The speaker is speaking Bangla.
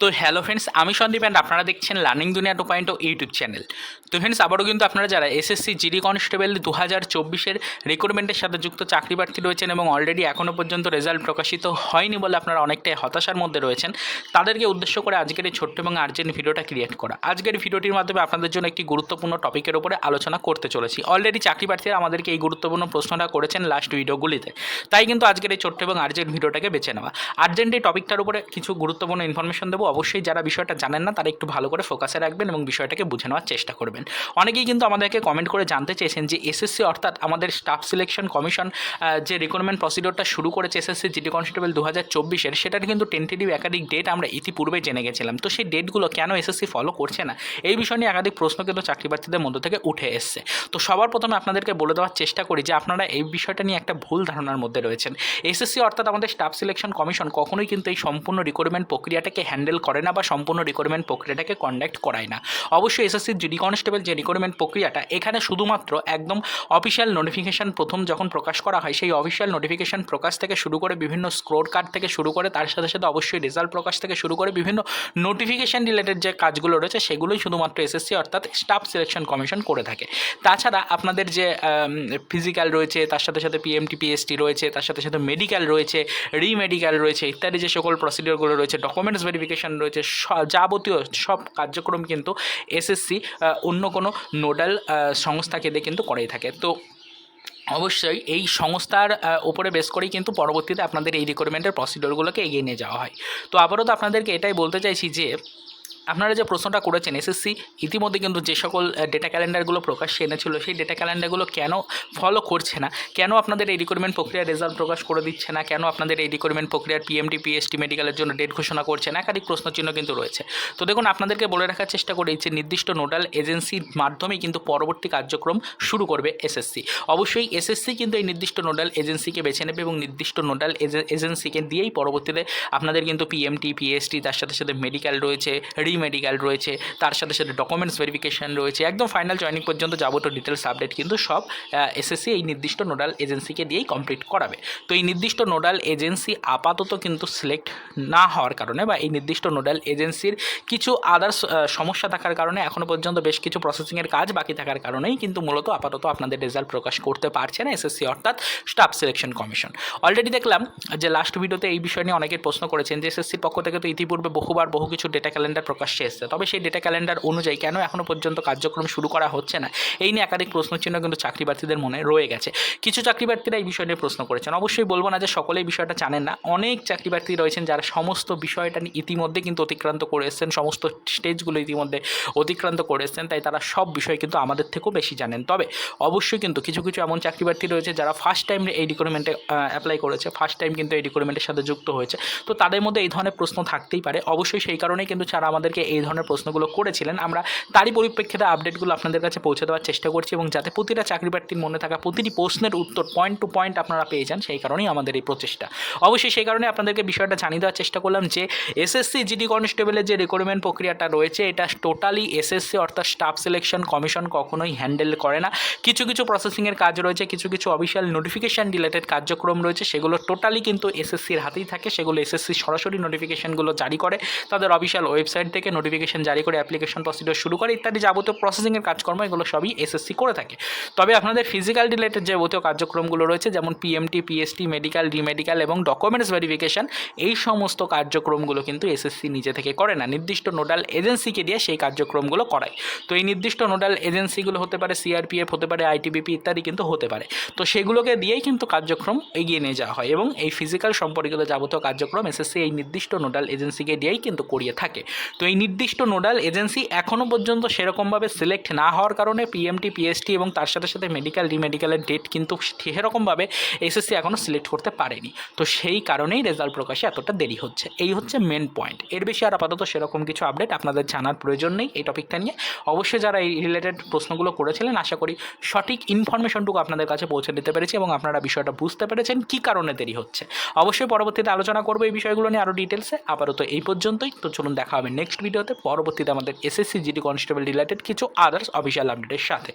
তো হ্যালো ফ্রেন্ডস আমি সন্দীপ অ্যান্ড আপনারা দেখছেন learning Duniya two point YouTube channel তো ফ্রেন্ডস আবারও কিন্তু আপনারা যারা এসএসসি জিডি কনস্টেবল দু হাজার চব্বিশের রিক্রুটমেন্টের সাথে যুক্ত চাকরি প্রার্থী রয়েছেন এবং অলরেডি এখনও পর্যন্ত রেজাল্ট প্রকাশিত হয়নি বলে আপনারা অনেকটাই হতাশার মধ্যে রয়েছেন, তাদেরকে উদ্দেশ্য করে আজকের এই ছোট্ট এবং আর্জেন্ট ভিডিওটা ক্রিয়েট করা। আজকের ভিডিওটির মাধ্যমে আপনাদের জন্য একটি গুরুত্বপূর্ণ টপিকের উপরে আলোচনা করতে চলেছি। অলরেডি চাকরি প্রার্থীরা আমাদেরকে এই গুরুত্বপূর্ণ প্রশ্নটা করেছেন লাস্ট ভিডিওগুলিতে তাই কিন্তু আজকের এই ছোট্ট এবং আর্জেন্ট ভিডিওটাকে বেছে নেওয়া। আর্জেন্ট এই টপিকটার উপরে কিছু গুরুত্বপূর্ণ ইনফরমেশন দেবো। অবশ্যই যারা বিষয়টা জানেন না, তারা একটু ভালো করে ফোকাসে রাখবেন এবং বিষয়টাকে বুঝে নেওয়ার চেষ্টা করবেন। অনেকেই কিন্তু আমাদেরকে কমেন্ট করে জানতে চেয়েছেন যে এসএসসি অর্থাৎ আমাদের স্টাফ সিলেকশন কমিশন যে রিক্রুটমেন্ট প্রসিডিওরটা শুরু করেছে এসএসসি জিডি কনস্টেবল দু হাজার চব্বিশের সেটার কিন্তু টেন্টেটিভ একাধিক ডেট আমরা ইতিপূর্বে জেনে গেছিলাম। তো সেই ডেটগুলো কেন এসএসসি ফলো করছে না? এই বিষয় নিয়ে একাধিক প্রশ্ন কিন্তু চাকরি প্রার্থীদের মধ্য থেকে উঠে এসছে। তো সবার প্রথমে আপনাদেরকে বলে দেওয়ার চেষ্টা করি যে আপনারা এই বিষয়টা নিয়ে একটা ভুল ধারণার মধ্যে রয়েছেন। এসএসসি অর্থাৎ আমাদের স্টাফ সিলেকশন কমিশন কখনোই কিন্তু এই সম্পূর্ণ রিক্রুটমেন্ট প্রক্রিয়াটাকে হ্যান্ডেল করে না বা সম্পূর্ণ রিক্রুটমেন্ট প্রক্রিয়াটাকে কন্ডাক্ট করায় না। অবশ্যই এসএসসির জিডি কনস্টেবল যে রিক্রুটমেন্ট প্রক্রিয়াটা, এখানে শুধুমাত্র একদম অফিসিয়াল নোটিফিকেশান প্রথম যখন প্রকাশ করা হয়, সেই অফিসিয়াল নোটিফিকেশান প্রকাশ থেকে শুরু করে বিভিন্ন স্ক্রোর কার্ড থেকে শুরু করে, তার সাথে সাথে অবশ্যই রেজাল্ট প্রকাশ থেকে শুরু করে বিভিন্ন নোটিফিকেশান রিলেটেড যে কাজগুলো রয়েছে, সেগুলোই শুধুমাত্র এসএসসি অর্থাৎ স্টাফ সিলেকশন কমিশন করে থাকে। তাছাড়া আপনাদের যে ফিজিক্যাল রয়েছে, তার সাথে সাথে পিএমটি পিএসটি রয়েছে, তার সাথে সাথে মেডিকেল রয়েছে রিমেডিকেল রয়েছে, ইত্যাদি যে সকল প্রসিডিওরগুলো রয়েছে ডকুমেন্টস ভেরিফিকেশন রয়েছে স- যাবতীয় সব কার্যক্রম কিন্তু এসএসসি অন্য কোনো নোডাল সংস্থাকে দিয়ে কিন্তু করেই থাকে। তো অবশ্যই এই সংস্থার উপরে বেস করেই কিন্তু পরবর্তীতে আপনাদের এই রিকোয়ারমেন্টের প্রসিডিওরগুলোকে এগিয়ে নিয়ে যাওয়া হয়। তো আবারও তো আপনাদেরকে এটাই বলতে চাইছি যে আপনারা যে প্রশ্নটা করেছেন এসএসসি ইতিমধ্যে কিন্তু যে সকল ডেটা ক্যালেন্ডারগুলো প্রকাশ্যে এনেছিল, সেই ডেটা ক্যালেন্ডারগুলো কেন ফলো করছে না? কেন আপনাদের এই রিক্রুটমেন্ট প্রক্রিয়ার রেজাল্ট প্রকাশ করে দিচ্ছে না? কেন আপনাদের এই রিক্রুটমেন্ট প্রক্রিয়ার পিএমডি পিএসটি মেডিকেলের জন্য ডেট ঘোষণা করছে না? একাধিক প্রশ্নচিহ্ন কিন্তু রয়েছে। তো দেখুন, আপনাদেরকে বলে রাখার চেষ্টা করি যে নির্দিষ্ট নোডাল এজেন্সির মাধ্যমেই কিন্তু পরবর্তী কার্যক্রম শুরু করবে এসএসসি অবশ্যই এসএসসি কিন্তু এই নির্দিষ্ট নোডাল এজেন্সিকে বেছে নেবে এবং নির্দিষ্ট নোডাল এজেন্সিকে দিয়েই পরবর্তীতে আপনাদের কিন্তু পিএমটি পিএসটি তার সাথে সাথে মেডিকেল রয়েছে রিমেডিকেল রয়েছে, তার সাথে সাথে ডকুমেন্টস ভেরিফিকেশন রয়েছে, একদম ফাইনাল জয়নিং পর্যন্ত যাবতীয় ডিটেলস আপডেট কিন্তু সব এসএসসি এই নির্দিষ্ট নোডাল এজেন্সিকে দিয়েই কমপ্লিট করাবে। তো এই নির্দিষ্ট নোডাল এজেন্সি আপাতত কিন্তু সিলেক্ট না হওয়ার কারণে বা এই নির্দিষ্ট নোডাল এজেন্সির কিছু আদার্স সমস্যা থাকার কারণে এখনও পর্যন্ত বেশ কিছু প্রসেসিংয়ের কাজ বাকি থাকার কারণেই কিন্তু মূলত আপাতত আপনাদের রেজাল্ট প্রকাশ করতে পারছে না এসএসসি অর্থাৎ স্টাফ সিলেকশন কমিশন অলরেডি দেখলাম যে লাস্ট ভিডিওতে এই বিষয় নিয়ে অনেকের প্রশ্ন করেছেন যে এসএসসির পক্ষ থেকে তো ইতিপূর্বে বহুবার বহু কিছু ডেটা ক্যালেন্ডার প্রকাশ্যে এসেছে। তবে সেই ডেটা ক্যালেন্ডার অনুযায়ী কেন এখনও পর্যন্ত কার্যক্রম শুরু করা হচ্ছে না, এই নিয়ে একাধিক প্রশ্নচিহ্ন কিন্তু চাকরি প্রার্থীদের মনে রয়ে গেছে। কিছু চাকরি প্রার্থীরা এই বিষয় নিয়ে প্রশ্ন করেছেন। অবশ্যই বলব না যে সকলেই বিষয়টা জানেন না। অনেক চাকরি প্রার্থী রয়েছেন যারা সমস্ত বিষয়টা নিয়ে ইতিমধ্যে কিন্তু অতিক্রান্ত করে এসেছেন, সমস্ত স্টেজগুলো ইতিমধ্যে অতিক্রান্ত করে এসেছেন, তাই তারা সব বিষয় কিন্তু আমাদের থেকেও বেশি জানেন। তবে অবশ্যই কিন্তু কিছু কিছু এমন চাকরি প্রার্থী রয়েছে যারা ফার্স্ট টাইম এই রিক্রুটমেন্টে অ্যাপ্লাই করেছে ফার্স্ট টাইম কিন্তু এই রিক্রুটমেন্টের সাথে যুক্ত হয়েছে। তো তাদের মধ্যে এই ধরনের প্রশ্ন থাকতেই পারে। অবশ্যই সেই কারণেই কিন্তু যারা আমাদেরকে এই ধরনের প্রশ্নগুলো করেছিলেন। আমরা তারই পরিপ্রেক্ষিতে আপডেটগুলো আপনাদের কাছে পৌঁছে দেওয়ার চেষ্টা করছি এবং যাতে প্রতিটা চাকরি প্রার্থীর মনে থাকা প্রতিটি প্রশ্নের উত্তর পয়েন্ট টু পয়েন্ট আপনারা পেয়ে যান, সেই কারণেই আমাদের এই প্রচেষ্টা। অবশ্যই সেই কারণে আপনাদেরকে বিষয়টা জানিয়ে দেওয়ার চেষ্টা করলাম যে এসএসসি জিডি কনস্টেবলের যে রিক্রুটমেন্ট প্রক্রিয়াটা রয়েছে, এটা টোটালি এসএসসি অর্থাৎ স্টাফ সিলেকশন কমিশন কখনোই হ্যান্ডেল করে না। কিছু কিছু প্রসেসিংয়ের কাজ রয়েছে, কিছু কিছু অফিসিয়াল নোটিফিকেশান রিলেটেড কার্যক্রম রয়েছে, সেগুলো টোটালি কিন্তু এসএসসির হাতেই থাকে, সেগুলো এসএসসি সরাসরি নোটিফিকেশানগুলো জারি করে। তাদের অফিসিয়াল ওয়েবসাইট থেকে নোটিফিকেশান জারি করে অ্যাপ্লিকেশন প্রসিডিওর শুরু করে ইত্যাদি যাবতীয় প্রসেসিংয়ের কাজকর্ম, এগুলো সবই এসএসসি করে থাকে। তবে আপনাদের ফিজিক্যাল রিলেটেড যাবতীয় কার্যক্রমগুলো রয়েছে, যেমন পিএমটি পিএসটি মেডিকেল রিমেডিকেল এবং ডকুমেন্টস ভেরিফিকেশন এই সমস্ত কার্যক্রমগুলো কিন্তু এসএসসি নিজে থেকে করে না। নির্দিষ্ট নোডাল এজেন্সিকে দিয়ে সেই কার্যক্রমগুলো করায়। তো এই নির্দিষ্ট নোডাল এজেন্সিগুলো হতে পারে সিআরপিএফ হতে পারে আইটিবিপি ইত্যাদি কিন্তু হতে পারে। তো সেগুলোকে দিয়েই কিন্তু কার্যক্রম এগিয়ে নিয়ে যাওয়া হয় এবং এই ফিজিক্যাল সম্পর্কিত যাবতীয় কার্যক্রম এসএসসি এই নির্দিষ্ট নোডাল এজেন্সিকে দিয়েই কিন্তু করিয়ে থাকে। তো এই নির্দিষ্ট নোডাল এজেন্সি এখনও পর্যন্ত সেরকমভাবে সিলেক্ট না হওয়ার কারণে পিএমটি পিএসটি এবং তার সাথে সাথে মেডিকেল রিমেডিকেলের ডেট কিন্তু সেরকমভাবে এসএসসি এখনও সিলেক্ট করতে পারেনি। তো সেই কারণেই রেজাল্ট প্রকাশে এতটা দেরি হচ্ছে। এই হচ্ছে মেন পয়েন্ট এর বেশি আর আপাতত সেরকম কিছু আপডেট আপনাদের জানার প্রয়োজন নেই এই টপিকটা নিয়ে। অবশ্যই যারা এই রিলেটেড প্রশ্নগুলো করেছিলেন, আশা করি সঠিক ইনফরমেশনটুকু আপনাদের কাছে পৌঁছে দিতে পেরেছি এবং আপনারা বিষয়টা বুঝতে পেরেছেন কী কারণে দেরি হচ্ছে। অবশ্যই পরবর্তীতে আলোচনা করব এই বিষয়গুলো নিয়ে আরও ডিটেলসে আপাতত এই পর্যন্তই। তো চলুন দেখা হবে নেক্সট ভিডিওতে পরবর্তীতে আমাদের এসএসসি জিডি কনস্টেবল রিলেটেড কিছু আদার্স অফিসিয়াল আপডেটের সাথে।